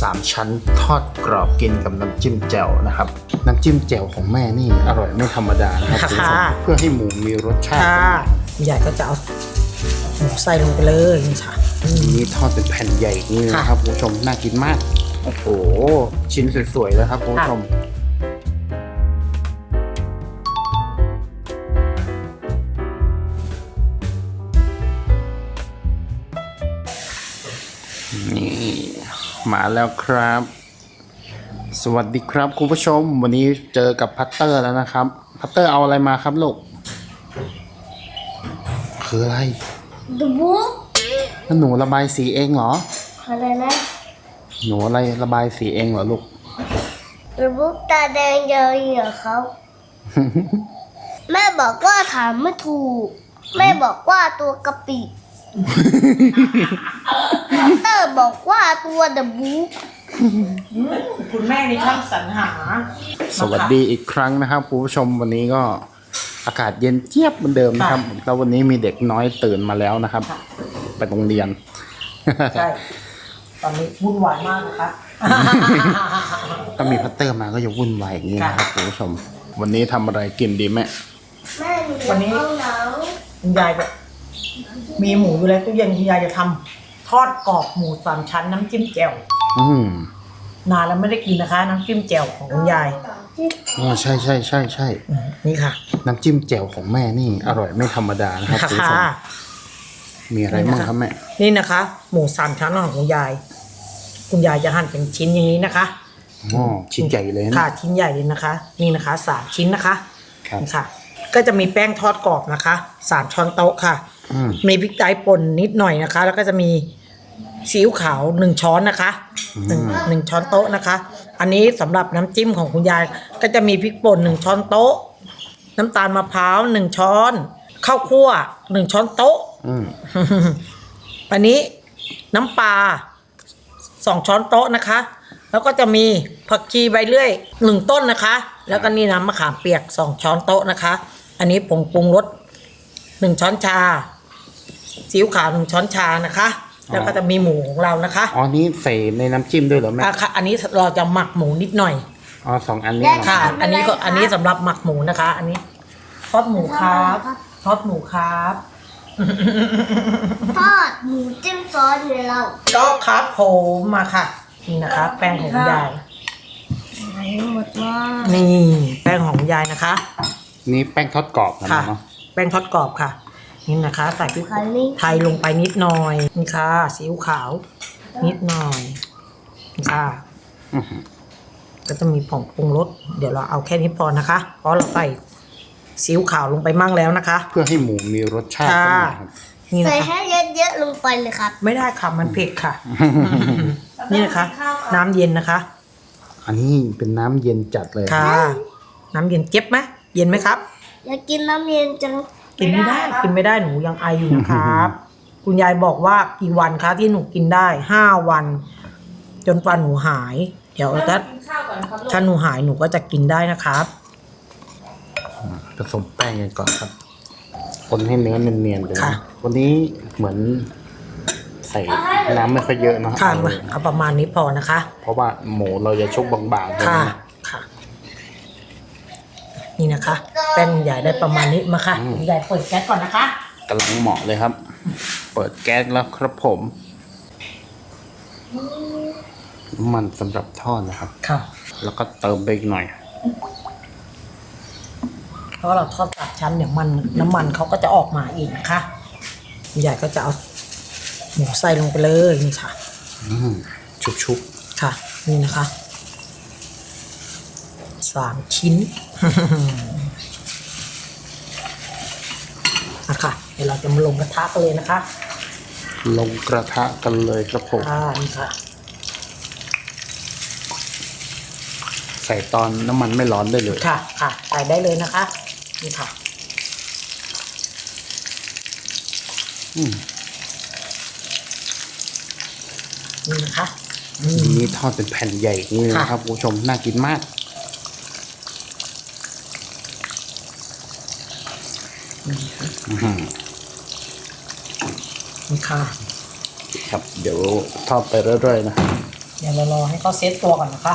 สามชั้นทอดกรอบกินกับน้ำจิ้มแจ่วนะครับ น้ำจิ้มแจ่วของแม่นี่อร่อยไม่ธรรมดานะครับคุณผู้ชมค่ะ เพื่อให้หมูมีรสชาติค่ะใหญ่ก็จะเอาหมูใส่ลงไปเลยนี่ค่ะอืมนี้ทอดเป็นแผ่นใหญ่นี่นะครับคุณผู้ชมน่ากินมากโอ้โหชิ้นสวยๆแล้วครับคุณผู้ชม มาแล้วครับ สวัสดีครับคุณผู้ชม วันนี้เจอกับพัตเตอร์แล้วนะครับ พัตเตอร์เอาอะไรมาครับลูก คืออะไรดูบุ๊กแล้วหนูระบายสีเองเหรอ อะไรนะหนูอะไรระบายสีเองเหรอลูกดูบุ๊กตาแดงเยอะเหรอครับแม่บอกว่าถามไม่ถูก แม่บอกว่าตัวกะปิ เตอร์บอกว่าตัวเดอะบุ๊กคุณแม่ในช่างสรรหาสวัสดีอีกครั้งนะครับคุณผู้ชมวันนี้ก็อากาศเย็นเจี๊ยบเหมือนเดิมนะครับแล้ววันนี้มีเด็กน้อยตื่นมาแล้วนะครับ ไปโรงเรียนใช่ตอนนี้วุ่นวายมากนะคะถ้ามีพัตเตอร์มาก็จะวุ่นวายอย่างนี้นะครับคุณผู้ชม วันนี้ทำอะไรกินดีแม่แม่หนูวันนี้ห้องน้คุณยายแบบ มีหมูอยู่แล้วตู้เย็นคุณยายจะทำทอดกรอบหมูสามชั้นน้ำจิ้มแจ่วอืมนานแล้วไม่ได้กินนะคะ น้ำจิ้มแจ่วของคุณยายำที่อ๋อใช่ใช่ใช่ใช่อืมนี่ค่ะน้ำจิ้มแจ่วของแม่นี่ อร่อยไม่ธรรมดานะครับคุณผู้ชมค่ะ มีอะไรบ้างครับแม่ นี่นะคะ หมูสามชั้นของคุณยาย คุณยายจะหั่นเป็นชิ้นอย่างนี้นะคะอ๋อชิ้นใหญ่เลยนะ ค่ะชิ้นใหญ่เลยนะคะ นี่นะคะสามชิ้นนะคะครับ นี่ค่ะ ก็จะมีแป้งทอดกรอบนะคะสามช้อนโต๊ะค่ะอื มมีพริกไทยป่นนิดหน่อยนะคะ แล้วก็จะมีซีอิ๊วขาวหนึ่งช้อนนะคะหนึ่งหนึ่งช้อนโต๊ะนะคะ อันนี้สำหรับน้ำจิ้มของคุณยายก็จะมีพริกป่นหนึ่งช้อนโต๊ะ น้ำตาลมะพร้าวหนึ่งช้อนข้าวคั่วหนึ่งช้อนโต๊ะอืมอันนี้น้ำปลาสองช้อนโต๊ะนะคะ แล้วก็จะมีผักชีใบเลื่อยหนึ่งต้นนะคะ แล้วก็นี่น้ำมะขามเปียกสองช้อนโต๊ะนะคะ อันนี้ผงปรุงรสหนึ่งช้อนชา ซีอิ๊วขาวหนึ่งช้อนชานะคะ แล้วก็จะมีหมูของเรานะคะอ๋อนี่ใส่ในน้ำจิ้มด้วยเหรอแม่อะค่ะอันนี้เราจะหมักหมูนิดหน่อยอ๋อสองอันนี้เหรอค่ะ อันนี้ก็อันนี้สำหรับหมักหมูนะคะ อันนี้ทอดหมูครับทอดหมูครับ ทอดหมูจิ้มซอสในเราก็ครับผมมาค่ะ นี่นะคะ แป้งของคุณยายไหนหมดว่านี่ แป้งของคุณยายนะคะ นี่แป้งทอดกรอบนะค่ะ เนาะแป้งทอดกรอบค่ะ นี่นะคะใส่พริกคันนี้ไทยลงไปนิดหน่อยนี่ค่ะซีอิ๊วขาว นิดหน่อยนี่ค่ะอื้อหือก็จะมีผงปรุงรสเดี๋ยวเราเอาแค่นี้พอนะคะ เพราะเราใส่ซีอิ๊วขาวลงไปมั่งแล้วนะคะ เพื่อให้หมูมีรสชาติค่ะขึ้นมาครับนี่ใส่นะคะให้เยอะๆลงไปเลยครับ ไม่ได้ค่ะมันเผ็ดค่ะ นี่นะคะ น้ำเย็นนะคะ อันนี้เป็นน้ำเย็นจัดเลยค่ะ น้ำเย็นเจ็บไหมเย็นไหมครับ อยากกินน้ำเย็นจัง กินไม่ได้กินไม่ได้หนูยังไออยู่นะครับ คุณยายบอกว่ากี่วันคะที่หนูกินได้ห้าวัน จนกว่าหนูหาย เดี๋ยวถ้าถ้าหนูหายหนูก็จะกินได้นะครับผสมแป้งกันก่อนครับ คนให้เนื้อเนียนๆเลยค่ะนะวันนี้เหมือนใส่น้ำไม่ค่อยเยอะเนาะค่ะเอามาเอาประมาณนี้พอนะคะ เพราะว่าหมูเราจะชุบบางๆใช่ไหมค่ะค่ะ นี่นะคะแป้งใหญ่ได้ประมาณนี้มาค่ะคุณยายเปิดแก๊สก่อนนะคะกำลังเหมาะเลยครับ เปิดแก๊สแล้วครับผมน้ำมันสำหรับทอดนะครับ ค่ะ แล้วก็เติมไปอีกหน่อย เพราะเราทอดสามชั้นเนี่ยมันน้ำมันเขาก็จะออกมาอีกนะคะคุณยายก็จะเอาหมูใส่ลงไปเลยนี่ค่ะอืมชุบค่ะ นี่นะคะ สามชิ้นนะคะเดี๋ยวเราจะมาลงกระทะกันเลยนะคะๆลงกระทะกันเลยครับผมอ่านี่ค่ะ ใส่ตอนน้ำมันไม่ร้อนได้เลย ค่ะ ค่ะ ใส่ได้เลยนะคะ นี่ค่ะ อืมนี่นะคะ นี่ทอดเป็นแผ่นใหญ่นี่นะค่ะครับคุณผู้ชมน่ากินมากอื้อหือ นี่ค่ะครับ เดี๋ยวทอดไปเรื่อยๆนะครับเดี๋ยวเรารอให้เขาเซตตัวก่อนนะคะ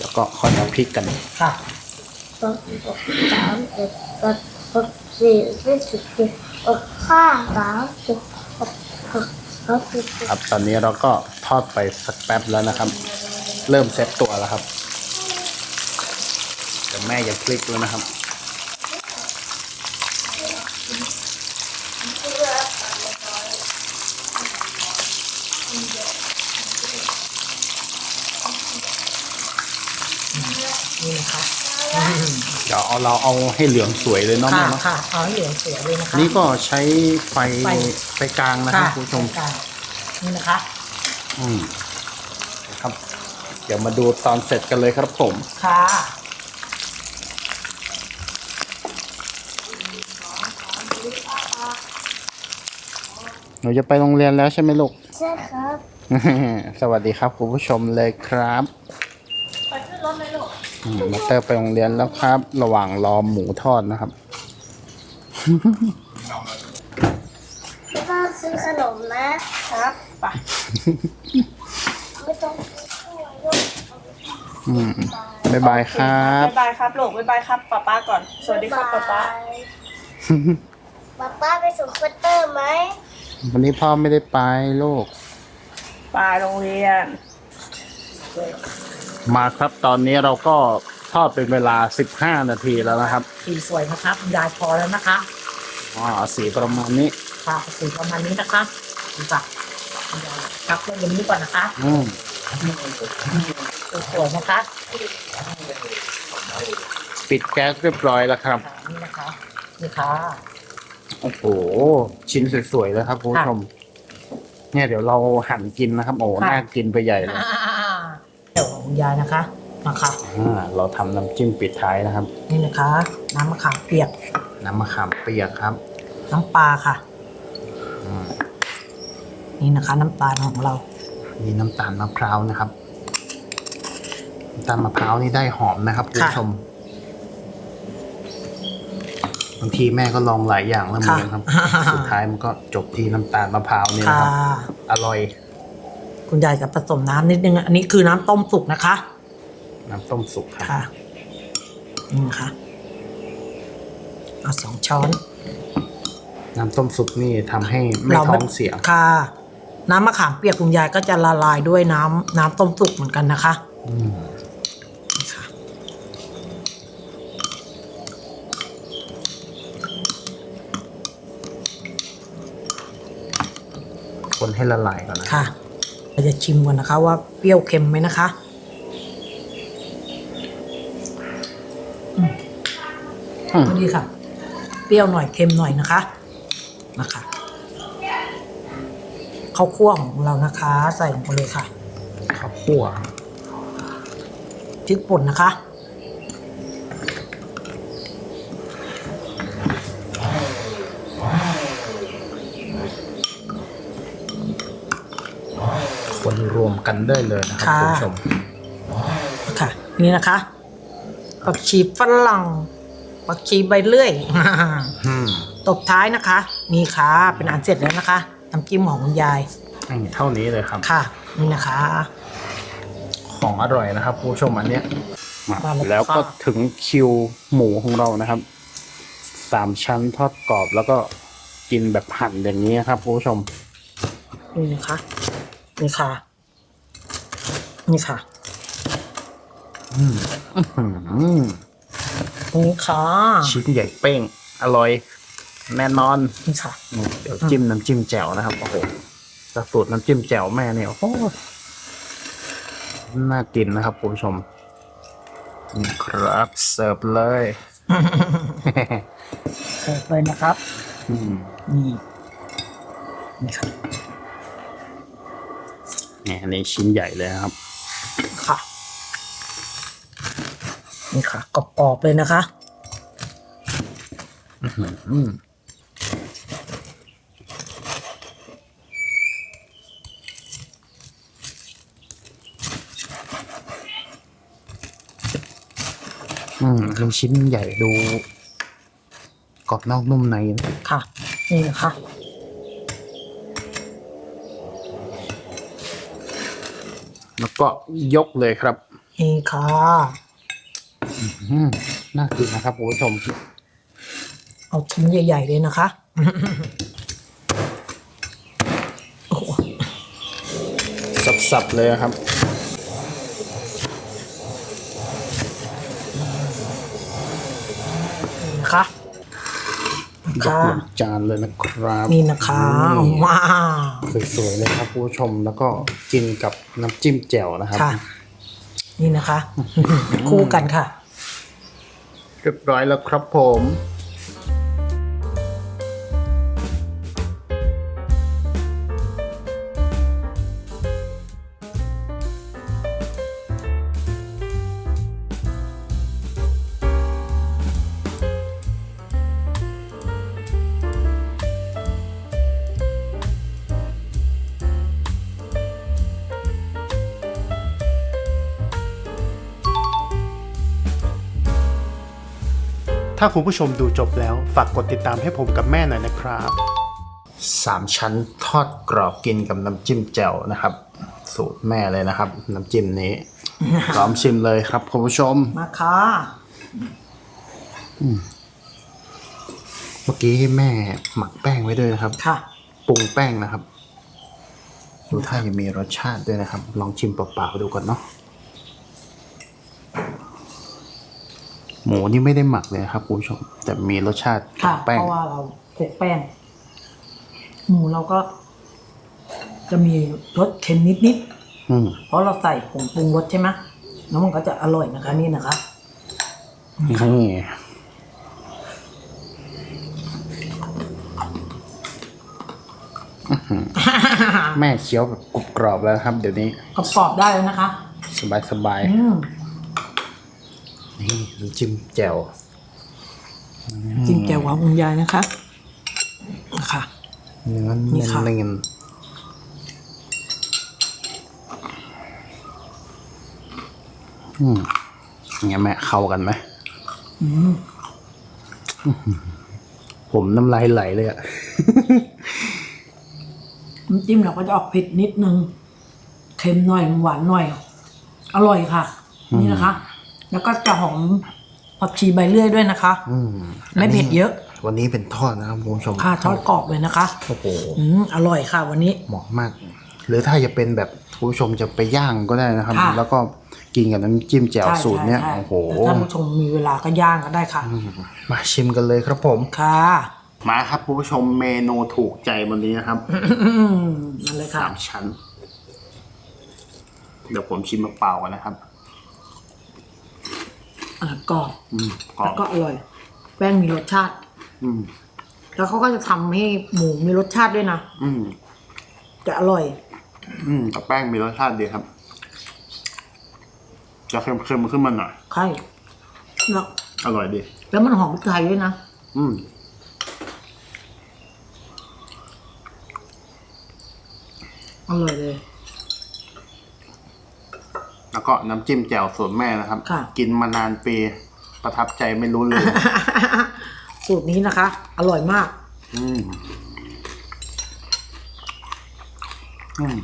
แล้วก็ค่อยมาพริกกันค่ะหกสามเจ็ดแปดหกสี่สิบสิบสี่หกห้าสามสิบหกหกหกสิบครับตอนนี้เราก็ทอดไปสักแป๊บแล้วนะครับ เริ่มเซ็ตตัวแล้วครับแต่แม่ยังพลิกแล้วนะครับ นี่นะคะ เดี๋ยวเอาเราเอาให้เหลืองสวยเลยเนาะค่ะแม่เนาะค่ะเอาให้เหลืองสวยเลยนะคะ นี่ก็ใช้ไฟไฟ ไฟกลางนะครับคุณผู้ชมค่ะนี่นะคะ อืมครับ เดี๋ยวมาดูตอนเสร็จกันเลยครับผม ค่ะ หนูจะไปโรงเรียนแล้วใช่ไหมลูก ใช่ครับ สวัสดีครับคุณผู้ชมเลยครับ ไปขึ้นรถเลยลูก อื มมาเตอร์ไปโรงเรียนแล้วครับ ระหว่างรอหมูทอดนะครับไม่ต้องซื้อขนมนะครับไปไม่ต้องซื้อข้าวด้วยอืมบ๊ายบายครับบ๊ายบายครับลูกบ๊ายบายครับป้าป้าก่อน สวัสดีครับป้าป้าป๊าป้าไปส่งคอตเตอร์ไหมวันนี้พ่อไม่ได้ไปลูกไปโรงเรียน มาครับตอนนี้เราก็ทอดเป็นเวลา 15 นาทีแล้วนะครับสีสวยนะคะคุณยายพอแล้วนะคะอ่าสีประมาณนี้ค่ะสีประมาณนี้นะคะดูค่ะคุณยายครับเรื่องอย่างนี้ก่อนนะคะอืมสวยๆนะคะปิดแก๊สเรียบร้อยแล้วครับค่ะนี่นะคะนี่ค่ะโอ้โหชิ้นสวยๆเลยครับคุณผู้ชมเนี่ยเดี๋ยวเราหั่นกินนะครับโอ้โหน่ากินไปใหญ่เลยเดี๋ยว ของคุณยายนะคะมาค่ะอ่าเราทำน้ำจิ้มปิดท้ายนะครับ นี่นะคะ น้ำมะขามเปียกน้ำมะขามเปียกครับน้ำปลาค่ะ อืมนี่นะคะ น้ำตาลของเรานี่น้ำตาลมะพร้าวนะครับน้ำตาลมะพร้าวนี่ได้หอมนะครับคุณผู้ชมบางทีแม่ก็ลองหลายอย่างแล้วเหมือนกันครับ ค่ะ สุดท้ายมันก็จบที่น้ำตาลมะพร้าวนี่นะค่ะครับ อร่อย คุณยายจะผสมน้ำนิดนึง อันนี้คือน้ำต้มสุกนะคะ น้ำต้มสุกครับค่ะนี่นะคะเอาสองช้อน น้ำต้มสุกนี่ทำให้ไม่ ท้องเสียค่ะ น้ำมะขามเปียกคุณยายก็จะละลายด้วยน้ำน้ำต้มสุกเหมือนกันนะคะอืมนี่ค่ะคนให้ละลายก่อนนะค่ะ เราจะชิมก่อนนะคะว่าเปรี้ยวเค็มไหมนะคะอืมพอดีค่ะ เปรี้ยวหน่อยเค็มหน่อยนะคะ นะคะข้าวคั่วของเรานะคะ ใส่ลงไปเลยค่ะข้าวคั่วพริกป่นนะคะ คนรวมกันได้เลยนะครับค่ะคุณผู้ชมค่ะ นี่นะคะผักชีฝรั่งผักชีใบเลื่อยอืมตบท้ายนะคะ นี่ค่ะ เป็นอันเสร็จแล้วนะคะน้ำจิ้มของคุณยายนี่เท่านี้เลยครับ ค่ะ นี่นะคะ ของอร่อยนะครับคุณผู้ชมอันเนี้ยมามาเลยแล้วก็ค่ะถึงคิวหมูของเรานะครับสามชั้นทอดกรอบแล้วก็กินแบบหั่นอย่างนี้ครับคุณผู้ชมนี่นะคะ นี่ค่ะ นี่ค่ะอืมอื้อหือนี่ค่ะชิ้นใหญ่เป้ง อร่อย แน่นอนนี่ค่ะอืมเดี๋ยวจิ้มน้ำจิ้มแจ่วนะครับโอ้โหกระสูตรน้ำจิ้มแจ่วแม่เนี่ยโอ้โหน่ากินนะครับคุณผู้ชมนี่ครับเสิร์ฟเลยเสิร์ฟเลยนะครับอืมนี่นี่ค่ะ เนี่ยอันนี้ชิ้นใหญ่เลยนะครับ ค่ะ นี่ค่ะกรอบๆเลยนะคะอืมอืมเป็นชิ้นใหญ่ดูกรอบนอกนุ่มในนะค่ะ นี่นะคะ แล้ว ก็ยกเลยครับนี่ค่ะอืมน่ากินนะครับคุณผู้ชมเอาชิ้นใหญ่ ๆ เลยนะคะโอ้โหสับๆเลยครับ นะคะ ยกค่ะลงจานเลยนะครับนี่นะคะนี่ว้าวสวยๆเลยครับคุณผู้ชมแล้วก็กินกับน้ำจิ้มแจ่วนะครับค่ะ นี่นะคะ คู่กันค่ะ เรียบร้อยแล้วครับผม ถ้าคุณผู้ชมดูจบแล้ว ฝากกดติดตามให้ผมกับแม่หน่อยนะครับ สามชั้นทอดกรอบกินกับน้ำจิ้มแจ่วนะครับ สูตรแม่เลยนะครับ น้ำจิ้มนี้ พร้อมชิมเลยครับคุณผู้ชม มาค่ะเมื่อกี้แม่หมักแป้งไว้ด้วยนะครับ ค่ะ ปรุงแป้งนะครับ ดูถ้าจะมีรสชาติด้วยนะครับ ลองชิมเปล่าๆดูก่อนเนาะ หมูนี่ไม่ได้หมักเลยนะครับคุณผู้ชม แต่มีรสชาติค่ะแป้เพงราะว่าเราโขลกแป้ง หมูเราก็ จะมีรสเค็มนิดอืม ๆเพราะเราใส่ผงปรุงรสใช่ไหมแล้วมันก็จะอร่อยนะคะนี่นะคะ นี่อื้อหือแม่เคี้ยวแบบกรุบกรอบแล้วครับ เดี๋ยวนี้กรอบๆได้แล้วนะคะ สบายสบายอืมๆนี่น้ำ จิ้มแจ่วจิ้มแจ่วของคุณยายนะคะนะคะเนื้อนี่เน้นค่ะเนอืมไงแม่เข้ากันไหมอืมผมน้ำลายไหลเลยอะน้ำจิ้มเราก็จะออกเผ็ดนิดนึง เค็มหน่อยหวานหน่อย อร่อยค่ะ นี่นะคะ แล้วก็จะหอมผักชีใบเลื่อยด้วยนะคะ อืมไม่เผ็ดเยอะ วันนี้เป็นทอดนะครับคุณผู้ชมค่ะทอดกรอบเลยนะคะโอ้โหอืมอร่อยค่ะวันนี้ เหมาะมาก หรือถ้าจะเป็นแบบคุณผู้ชมจะไปย่างก็ได้นะครับ ค่ะ แล้วก็กินกับน้ำจิ้มแจ่วใช่สูตรเนี้ยใช่โอ้โหแต่ท่านผู้ชมมีเวลาก็ย่างก็ได้ค่ะมาชิมกันเลยครับผม ค่ะมาครับคุณผู้ชมเมนูถูกใจวันนี้นะครับอืมนั่นเลยค่ะ สามชั้น เดี๋ยวผมชิมเปล่าๆกันนะครับ อ่ากรอบอืมกรอแล้วบก็อร่อย แป้งมีรสชาติ อืมแล้วเขาก็จะทำให้หมูมีรสชาติด้วยนะอืมจะอร่อย อืมกับแป้งมีรสชาติดีครับ จะเค็มๆขึ้นมาหน่อยใช่แล้วอร่อยดี แล้วมันหอมพริกไทยด้วยนะ อืมอร่อยเลย แล้วก็น้ำจิ้มแจ่วสูตรแม่นะครับ ค่ะ กินมานานปีประทับใจไม่รู้เลยสูตรนี้นะคะ อร่อยมาก อืมอืม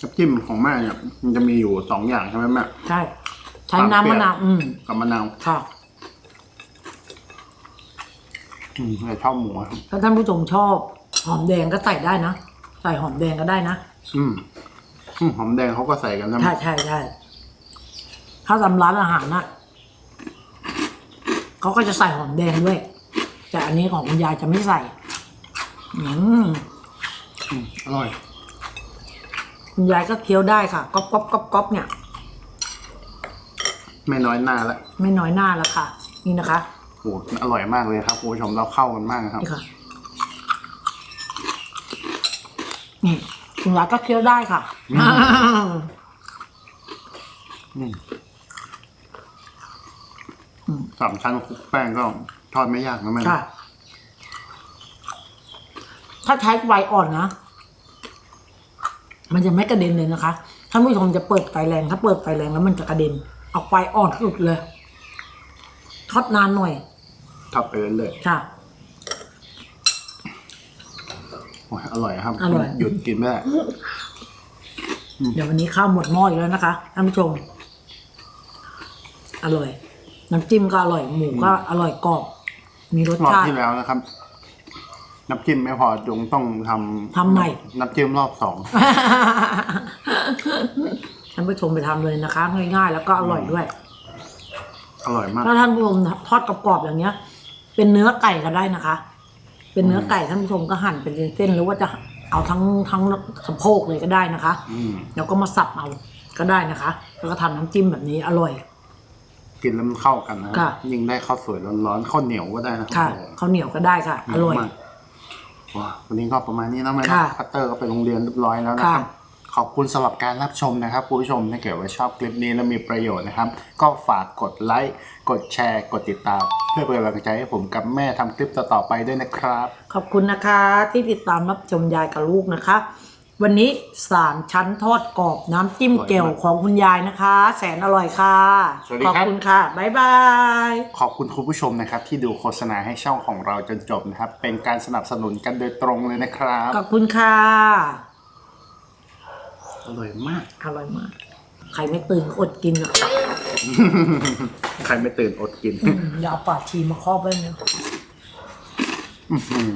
น้ำจิ้มของแม่เนี่ยมันจะมีอยู่สองอย่างใช่ไหมแม่ ใช่ ใช้น้ำมะนาวอืมกับมะนาวค่ะ อืมแต่ชอบหมูครับถ้าท่านผู้ชมชอบ หอมแดงก็ใส่ได้นะ ใส่หอมแดงก็ได้นะอืมอืมหอมแดงเขาก็ใส่กันนะใช่ใช่ใช่ถ้าทำร้านอาหารน่ะเขาก็จะใส่หอมแดงด้วย แต่อันนี้ของคุณยายจะไม่ใส่ อืมอืมอร่อย คุณยายก็เคี้ยวได้ค่ะก๊อบก๊อบก๊อบก๊อบเนี่ย ไม่น้อยหน้าละไม่น้อยหน้าแล้วค่ะ นี่นะคะ โหอร่อยมากเลยครับคุณผู้ชมเราเข้ากันมากนะครับ นี่ค่ะ นี่คุณยายก็เคี้ยวได้ค่ะสามชั้นคลุกแป้งก็ทอดไม่ยากนะแม่นะค่ะถ้าใช้ไฟอ่อนนะ มันจะไม่กระเด็นเลยนะคะท่านผู้ชมจะเปิดไฟแรง ถ้าเปิดไฟแรงแล้วมันจะกระเด็น เอาไฟอ่อนสุดเลย ทอดนานหน่อยทอดไปเรื่อยค่ะ ๆ โอ้ยอร่อยครับ อร่อย หยุดกินไม่ได้ เดี๋ยววันนี้ข้าวหมดหม้ออีกแล้วนะคะท่านผู้ชม อร่อย น้ำจิ้มก็อร่อย หมูก็อร่อยกรอบ มีรสรอบชาติ ที่แล้วนะครับ น้ำจิ้มไม่พอจงต้องทำทำใหม่ น้ำจิ้มรอบสอง ท่านผู้ชมไปทำเลยนะคะ ง่ายๆ แล้วก็อร่อยด้วย อร่อยมาก ถ้าท่านผู้ชมทอดกรอบๆอย่างเนี้ย เป็นเนื้อไก่ก็ได้นะคะ เป็นเนื้อไก่ท่านผู้ชมก็หั่นเป็นเส้นๆหรือว่าจะเอาทั้งทั้งสะโพกเลยก็ได้นะคะ อืมแล้วก็มาสับเอาก็ได้นะคะ แล้วก็ทำน้ำจิ้มแบบนี้อร่อย กินแล้วมันเข้ากันนะค่ะ ยิ่งได้ข้าวสวยร้อนๆข้าวเหนียวก็ได้นะค่ะโอ้โหข้าวเหนียวก็ได้ค่ะ อร่อย มากว้าวันนี้ก็ประมาณนี้นะแม่ค่ะพัตเตอร์ก็ไปโรงเรียนเรียบร้อยแล้วนะครับค่ะ ขอบคุณสำหรับการรับชมนะครับคุณผู้ชมถ้าเกิดว่าชอบคลิปนี้และมีประโยชน์นะครับ ก็ฝากกดไลค์กดแชร์ กดติดตาม เพื่อเป็นกำลังใจให้ผมกับแม่ทำคลิปต่อๆไปด้วยนะครับ ขอบคุณนะคะที่ติดตามรับชมยายกับลูกนะคะ วันนี้สามชั้นทอดกรอบน้ำจิ้มเกลียวของคุณยายนะคะ แสนอร่อยค่ะสวัสดีขอบครับ คุณค่ะบ๊ายบาย ขอบคุณคุณผู้ชมนะครับ ที่ดูโฆษณาให้ช่องของเราจนจบนะครับ เป็นการสนับสนุนกันโดยตรงเลยนะครับ ขอบคุณค่ะ อร่อยมาก อร่อยมาก ใครไม่ตื่นอดกินอะใครไม่ตื่นอดกิน อย่าเอาปาดชีมาครอบไว้เนี่ยอื้อหือ